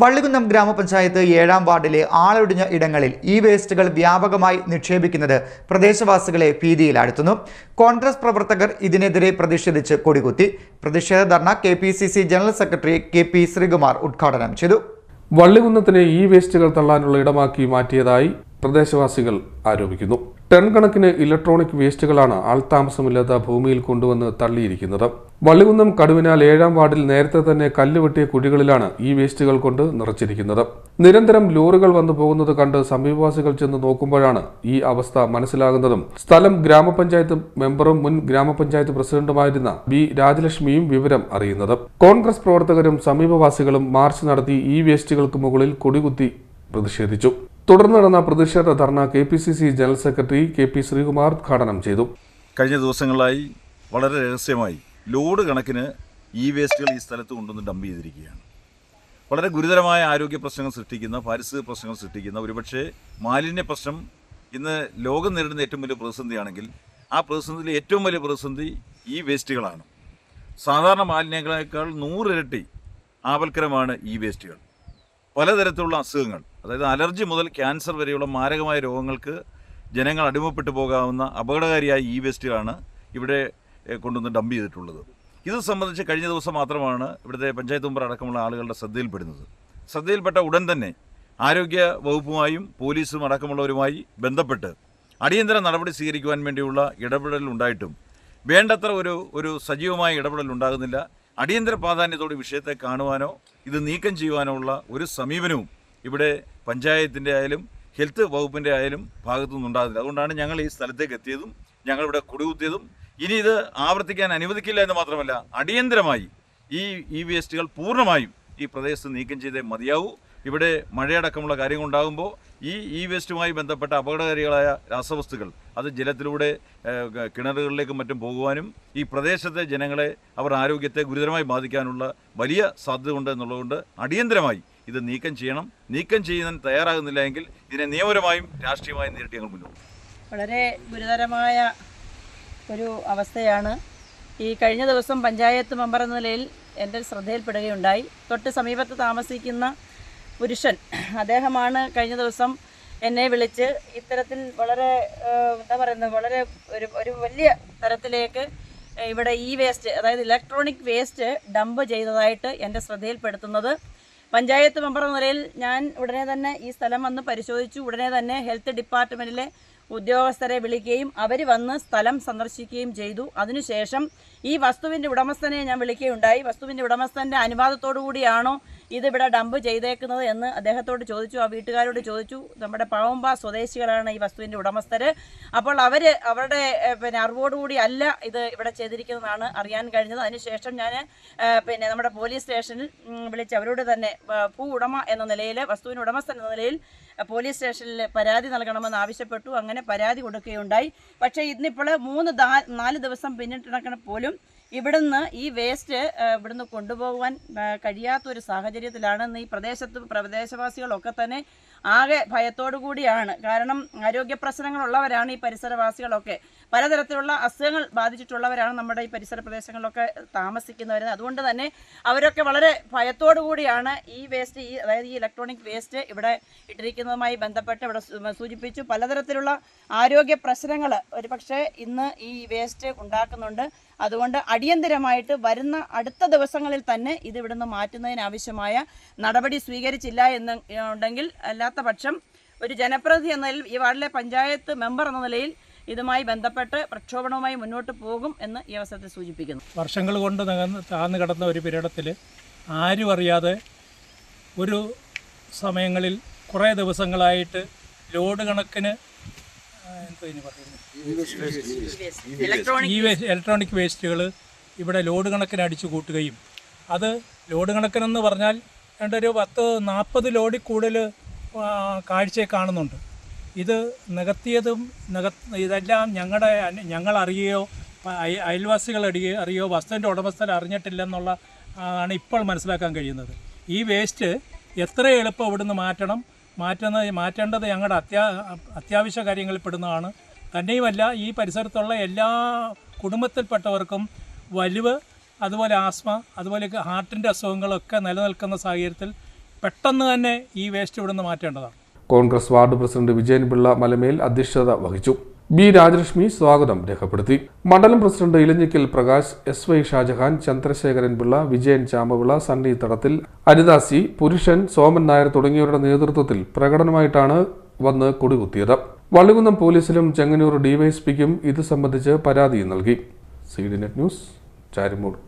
വള്ളികുന്നം ഗ്രാമപഞ്ചായത്ത് ഏഴാം വാർഡിലെ ആളൊടിഞ്ഞ ഇടങ്ങളിൽ ഈ വേസ്റ്റുകൾ വ്യാപകമായി നിക്ഷേപിക്കുന്നത് പ്രദേശവാസികളെ ഭീതിയിലാഴ്ത്തുന്നു. കോൺഗ്രസ് പ്രവർത്തകർ ഇതിനെതിരെ പ്രതിഷേധിച്ച് കൊടികുത്തി. പ്രതിഷേധ dharna K general secretary K P Sreekumar ഉദ്ഘാടനം ചെയ്തു. വള്ളികുന്നത്തിനെ ഈ വേസ്റ്റുകൾ തള്ളാനുള്ള ഇടമാക്കി മാറ്റിയതായി പ്രദേശവാസികൾ ആരോപിക്കുന്നു. ടൺ കണക്കിന് ഇലക്ട്രോണിക് വേസ്റ്റുകളാണ് ആൾതാമസമില്ലാത്ത ഭൂമിയിൽ കൊണ്ടുവന്ന് തള്ളിയിരിക്കുന്നത്. വള്ളികുന്നം കടുവിനാൽ ഏഴാം വാർഡിൽ നേരത്തെ തന്നെ കല്ലുവെട്ടിയ കുഴികളിലാണ് ഈ വേസ്റ്റുകൾ കൊണ്ട് നിറച്ചിരിക്കുന്നത്. നിരന്തരം ലോറികൾ വന്നു പോകുന്നത് കണ്ട് സമീപവാസികൾ ചെന്ന് നോക്കുമ്പോഴാണ് ഈ അവസ്ഥ മനസ്സിലാകുന്നതും. സ്ഥലം ഗ്രാമപഞ്ചായത്ത് മെമ്പറും മുൻ ഗ്രാമപഞ്ചായത്ത് പ്രസിഡന്റുമായിരുന്ന ബി രാജലക്ഷ്മിയും വിവരം അറിയുന്നത്. കോൺഗ്രസ് പ്രവർത്തകരും സമീപവാസികളും മാർച്ച് നടത്തി ഈ വേസ്റ്റുകൾക്ക് മുകളിൽ കൊടികുത്തി പ്രതിഷേധിച്ചു. തുടർന്ന് നടന്ന പ്രതിഷേധ dharna K P C C general secretary K P Sreekumar ഉദ്ഘാടനം ചെയ്തു. കഴിഞ്ഞ ദിവസങ്ങളായി വളരെ രഹസ്യമായി ലോഡ് കണക്കിന് ഇ വേസ്റ്റുകൾ ഈ സ്ഥലത്ത് കൊണ്ടുവന്ന് ഡംപ് ചെയ്തിരിക്കുകയാണ്. വളരെ ഗുരുതരമായ ആരോഗ്യ പ്രശ്നങ്ങൾ സൃഷ്ടിക്കുന്ന പാരിസ്ഥിതിക പ്രശ്നങ്ങൾ സൃഷ്ടിക്കുന്ന ഒരുപക്ഷെ മാലിന്യ പ്രശ്നം ഇന്ന് ലോകം നേരിടുന്ന ഏറ്റവും വലിയ പ്രതിസന്ധിയാണെങ്കിൽ ആ പ്രതിസന്ധിയിലെ ഏറ്റവും വലിയ പ്രതിസന്ധി ഈ വേസ്റ്റുകളാണ്. സാധാരണ മാലിന്യങ്ങളെക്കാൾ നൂറിരട്ടി ആപൽക്കരമാണ് ഈ വേസ്റ്റുകൾ. പലതരത്തിലുള്ള അസുഖങ്ങൾ അതായത് അലർജി മുതൽ ക്യാൻസർ വരെയുള്ള മാരകമായ രോഗങ്ങൾക്ക് ജനങ്ങൾ അടിമപ്പെട്ടു പോകാവുന്ന അപകടകാരിയായ ഈ വേസ്റ്റുകളാണ് ഇവിടെ കൊണ്ടുവന്ന് ഡംപ് ചെയ്തിട്ടുള്ളത്. ഇത് സംബന്ധിച്ച് കഴിഞ്ഞ ദിവസം മാത്രമാണ് ഇവിടുത്തെ പഞ്ചായത്ത് മെമ്പർ അടക്കമുള്ള ആളുകളുടെ ശ്രദ്ധയിൽപ്പെടുന്നത്. ശ്രദ്ധയിൽപ്പെട്ട ഉടൻ തന്നെ ആരോഗ്യ വകുപ്പുമായും പോലീസും അടക്കമുള്ളവരുമായി ബന്ധപ്പെട്ട് അടിയന്തര നടപടി സ്വീകരിക്കുവാൻ വേണ്ടിയുള്ള ഇടപെടൽ ഉണ്ടായിട്ടും വേണ്ടത്ര ഒരു ഒരു സജീവമായ ഇടപെടൽ ഉണ്ടാകുന്നില്ല. അടിയന്തര പ്രാധാന്യത്തോടെ വിഷയത്തെ കാണുവാനോ ഇത് നീക്കം ചെയ്യുവാനോ ഉള്ള ഒരു സമീപനവും ഇവിടെ പഞ്ചായത്തിന്റെ ആയാലും ഹെൽത്ത് വകുപ്പിന്റെ ആയാലും ഭാഗത്തുനിന്ന് ഉണ്ടാകുന്നില്ല അതുകൊണ്ടാണ് ഞങ്ങൾ ഈ സ്ഥലത്തേക്ക് എത്തിയതും ഞങ്ങളിവിടെ കുടികുത്തിയതും ഇനി ഇത് ആവർത്തിക്കാൻ അനുവദിക്കില്ല എന്ന് മാത്രമല്ല അടിയന്തരമായി ഈ ഇ വേസ്റ്റുകൾ പൂർണമായും ഈ പ്രദേശത്ത് നീക്കം ചെയ്തേ മതിയാവൂ. ഇവിടെ മഴയടക്കമുള്ള കാര്യങ്ങൾ ഉണ്ടാകുമ്പോൾ ഈ ഇ വേസ്റ്റുമായി ബന്ധപ്പെട്ട അപകടകാരികളായ രാസവസ്തുക്കൾ അത് ജലത്തിലൂടെ കിണറുകളിലേക്കും മറ്റും പോകുവാനും ഈ പ്രദേശത്തെ ജനങ്ങളെ അവർ ആരോഗ്യത്തെ ഗുരുതരമായി ബാധിക്കാനുള്ള വലിയ സാധ്യത ഉണ്ട് എന്നുള്ളതുകൊണ്ട് അടിയന്തരമായി ഇത് നീക്കം ചെയ്യണം. നീക്കം ചെയ്യാൻ തയ്യാറാകുന്നില്ല എങ്കിൽ ഇതിനെ നിയമപരമായും രാഷ്ട്രീയമായും നേരിട്ട് ഞങ്ങൾ മുന്നോട്ട്. വളരെ ഗുരുതരമായ ഒരു അവസ്ഥയാണ്. ഈ കഴിഞ്ഞ ദിവസം പഞ്ചായത്ത് മെമ്പർ എന്ന നിലയിൽ എന്റെ ശ്രദ്ധയിൽപ്പെടുകയുണ്ടായി. തൊട്ട് സമീപത്ത് താമസിക്കുന്ന പുരുഷൻ അദ്ദേഹമാണ് കഴിഞ്ഞ ദിവസം എന്നെ വിളിച്ച് ഇത്തരത്തിൽ വളരെ എന്താ പറയുന്നത് വളരെ ഒരു ഒരു വലിയ തരത്തിലേക്ക് ഇവിടെ ഈ വേസ്റ്റ് അതായത് ഇലക്ട്രോണിക് വേസ്റ്റ് ഡംപ് ചെയ്തതായിട്ട് എന്റെ ശ്രദ്ധയിൽപ്പെടുത്തുന്നത്. പഞ്ചായത്ത് മെമ്പർ എന്ന നിലയിൽ ഞാൻ ഉടനെ തന്നെ ഈ സ്ഥലം വന്ന് പരിശോധിച്ചു. ഉടനെ തന്നെ ഹെൽത്ത് ഡിപ്പാർട്ട്മെന്റിലെ ഉദ്യോഗസ്ഥരെ വിളിക്കുകയും അവർ വന്ന് സ്ഥലം സന്ദർശിക്കുകയും ചെയ്തു. അതിനുശേഷം ഈ വസ്തുവിന്റെ ഉടമസ്ഥനെ ഞാൻ വിളിക്കുകയുണ്ടായി. വസ്തുവിന്റെ ഉടമസ്ഥന്റെ അനുവാദത്തോടു കൂടിയാണോ ഇതിവിടെ ഡംപ് ചെയ്തേക്കുന്നത് എന്ന് അദ്ദേഹത്തോട് ചോദിച്ചു. ആ വീട്ടുകാരോട് ചോദിച്ചു. നമ്മുടെ പാവമ്പ സ്വദേശികളാണ് ഈ വസ്തുവിന്റെ ഉടമസ്ഥർ അപ്പോൾ അവർ അവരുടെ പിന്നെ അറിവോടുകൂടി അല്ല ഇത് ഇവിടെ ചെയ്തിരിക്കുന്നതാണ് അറിയാൻ കഴിഞ്ഞത്. അതിനുശേഷം ഞാൻ പിന്നെ നമ്മുടെ പോലീസ് സ്റ്റേഷനിൽ വിളിച്ച് അവരോട് തന്നെ ഭൂ ഉടമ എന്ന നിലയിൽ വസ്തുവിന് ഉടമസ്ഥൻ എന്ന നിലയിൽ പോലീസ് സ്റ്റേഷനിൽ പരാതി നൽകണമെന്ന് ആവശ്യപ്പെട്ടു. അങ്ങനെ പരാതി കൊടുക്കുകയുണ്ടായി. പക്ഷേ ഇന്നിപ്പോൾ മൂന്ന് നാല് ദിവസം പിന്നിട്ടിടക്കണ പോലും ഇവിടുന്ന് ഈ വേസ്റ്റ് ഇവിടുന്ന് കൊണ്ടുപോകാൻ കഴിയാത്തൊരു സാഹചര്യത്തിലാണ് ഇന്ന് ഈ പ്രദേശത്ത് പ്രദേശവാസികളൊക്കെ തന്നെ ആകെ ഭയത്തോടു കൂടിയാണ് കാരണം ആരോഗ്യ പ്രശ്നങ്ങളുള്ളവരാണ് ഈ പരിസരവാസികളൊക്കെ. പലതരത്തിലുള്ള അസുഖങ്ങൾ ബാധിച്ചിട്ടുള്ളവരാണ് നമ്മുടെ ഈ പരിസര പ്രദേശങ്ങളിലൊക്കെ താമസിക്കുന്നവർ അതുകൊണ്ട് തന്നെ അവരൊക്കെ വളരെ ഭയത്തോടു കൂടിയാണ് ഈ വേസ്റ്റ് ഈ അതായത് ഈ ഇലക്ട്രോണിക് വേസ്റ്റ് ഇവിടെ ഇട്ടിരിക്കുന്നതുമായി ബന്ധപ്പെട്ട് ഇവിടെ സൂചിപ്പിച്ചു. പലതരത്തിലുള്ള ആരോഗ്യ പ്രശ്നങ്ങൾ ഒരു പക്ഷേ ഇന്ന് ഈ വേസ്റ്റ് ഉണ്ടാക്കുന്നുണ്ട്. അതുകൊണ്ട് അടിയന്തരമായിട്ട് വരുന്ന അടുത്ത ദിവസങ്ങളിൽ തന്നെ ഇത് ഇവിടുന്ന് മാറ്റുന്നതിനാവശ്യമായ നടപടി സ്വീകരിച്ചില്ല എന്ന് ഉണ്ടെങ്കിൽ അല്ലാത്ത പക്ഷം ഒരു ജനപ്രതിനിധി എന്ന നിലയിൽ ഈ വാർഡിലെ പഞ്ചായത്ത് മെമ്പർ എന്ന നിലയിൽ ഇതുമായി ബന്ധപ്പെട്ട് പ്രക്ഷോഭണവുമായി മുന്നോട്ട് പോകും എന്ന് ഈ അവസരത്തിൽ സൂചിപ്പിക്കുന്നു. വർഷങ്ങൾ കൊണ്ട് താന്ന് താഴ്ന്നു കിടന്ന ഒരു പീരീഡത്തിൽ ആരും അറിയാതെ ഒരു സമയങ്ങളിൽ കുറേ ദിവസങ്ങളായിട്ട് ലോഡ് കണക്കിന് ഈ വേസ്റ്റ് ഇലക്ട്രോണിക് വേസ്റ്റുകൾ ഇവിടെ ലോഡ് കണക്കിന് അടിച്ചു കൂട്ടുകയും അത് ലോഡ് കണക്കിനെന്ന് പറഞ്ഞാൽ രണ്ടൊരു പത്ത് നാൽപ്പത് ലോഡിൽ കൂടുതൽ കാഴ്ചയെ കാണുന്നുണ്ട്. ഇത് നികത്തിയതും നിക ഇതെല്ലാം ഞങ്ങളുടെ ഞങ്ങൾ അറിയുകയോ അയൽവാസികൾ അറിയുകയോ അറിയോ വസ്തുവിന്റെ ഉടമസ്ഥർ അറിഞ്ഞിട്ടില്ലെന്നുള്ള ആണ് ഇപ്പോൾ മനസ്സിലാക്കാൻ കഴിയുന്നത്. ഈ വേസ്റ്റ് എത്ര എളുപ്പം ഇവിടുന്ന് മാറ്റണം മാറ്റുന്നത് മാറ്റേണ്ടത് ഞങ്ങളുടെ അത്യാ അത്യാവശ്യ കാര്യങ്ങളിൽ പെടുന്നതാണ്. തന്നെയുമല്ല ഈ പരിസരത്തുള്ള എല്ലാ കുടുംബത്തിൽപ്പെട്ടവർക്കും വലിവ് അതുപോലെ ആസ്മ അതുപോലെ ഹാർട്ടിന്റെ അസുഖങ്ങളൊക്കെ നിലനിൽക്കുന്ന സാഹചര്യത്തിൽ പെട്ടെന്ന് തന്നെ ഈ വേസ്റ്റ് ഇവിടുന്ന് മാറ്റേണ്ടതാണ്. Congress ward president Vijayan Pillai Malamel അധ്യക്ഷത വഹിച്ചു. ബി രാജലക്ഷ്മി സ്വാഗതം രേഖപ്പെടുത്തി. മണ്ഡലം president Elanjikkal Prakash S Y Shajahan Chandrasekharan Pillai Vijayan Chamavila Sunny Thadathil Aridasi Purushan Soman Nair തുടങ്ങിയവരുടെ നേതൃത്വത്തിൽ പ്രകടനമായിട്ടാണ് വന്ന് കൊടികുത്തിയത്. വള്ളികുന്നം പോലീസിലും ചെങ്ങന്നൂർ ഡിവൈഎസ്പിക്കും ഇത് സംബന്ധിച്ച് പരാതി നൽകി. C D net news Charimood.